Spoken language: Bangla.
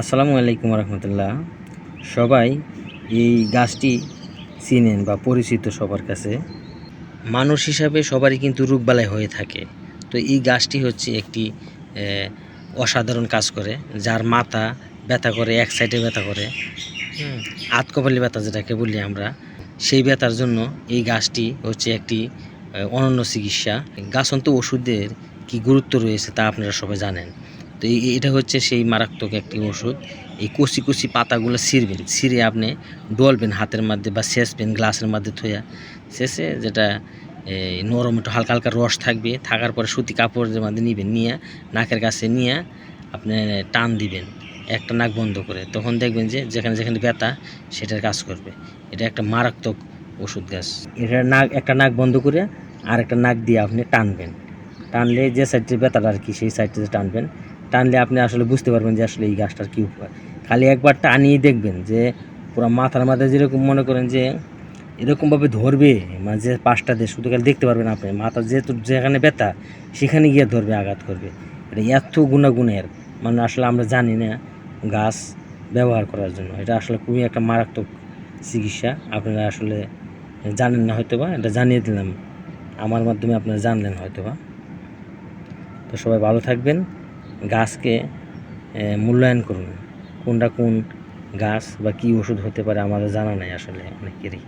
আসসালামু আলাইকুম রহমতুল্লাহ। সবাই এই গাছটি চিনেন বা পরিচিত সবার কাছে। মানুষ হিসাবে সবারই কিন্তু রোগবালাই হয়ে থাকে। তো এই গাছটি হচ্ছে একটি অসাধারণ কাজ করে, যার মাথা ব্যথা করে, এক সাইডে ব্যথা করে আতকপালি ব্যথা যেটাকে বলি আমরা। সেই ব্যথার জন্য এই গাছটি হচ্ছে একটি অনন্য চিকিৎসা। গাছন্ত ওষুধের কি গুরুত্ব রয়েছে তা আপনারা সবাই জানেন। তো এটা হচ্ছে সেই মারাত্মক একটি ওষুধ। এই কচি কচি পাতাগুলো ছিঁড়বেন, ছিঁড়ে আপনি ডলবেন হাতের মধ্যে বা শেষবেন গ্লাসের মধ্যে থইয়া শেষে যেটা এই নরম একটু হালকা হালকা রস থাকবে, থাকার পরে সুতি কাপড়ের মধ্যে নিবেন, নিয়ে নাকের কাছে নিয়ে আপনি টান দিবেন, একটা নাক বন্ধ করে। তখন দেখবেন যে যেখানে যেখানে ব্যথা সেটার কাজ করবে। এটা একটা মারাত্মক ওষুধ গাছ। এটা নাক, একটা নাক বন্ধ করে আর একটা নাক দিয়ে আপনি টানবেন। টানলে যে সাইডে ব্যথাটা আর কি, সেই সাইডে টানবেন টানলে আপনি আসলে বুঝতে পারবেন যে আসলে এই গাছটার কী উপকার। খালি একবার টানিয়ে দেখবেন যে পুরো মাথার মাথায় যেরকম মনে করেন যে এরকমভাবে ধরবে মানে যে পাশটা দিয়ে শুধু খালি দেখতে পারবেন আপনি মাথা যেহেতু যেখানে ব্যথা সেখানে গিয়ে ধরবে, আঘাত করবে। এটা এত গুণাগুণের মানে আসলে আমরা জানি না গাছ ব্যবহার করার জন্য। এটা আসলে খুবই একটা মারাত্মক চিকিৎসা। আপনারা আসলে জানেন না হয়তো বা এটা জানিয়ে দিলাম। আমার মাধ্যমে আপনারা জানলেন হয়তো বা তো সবাই ভালো থাকবেন। গাছকে মূল্যায়ন করুন। কোনটা কোন গাছ বা কী ওষুধ হতে পারে আমাদের জানা নেই আসলে অনেকেরই।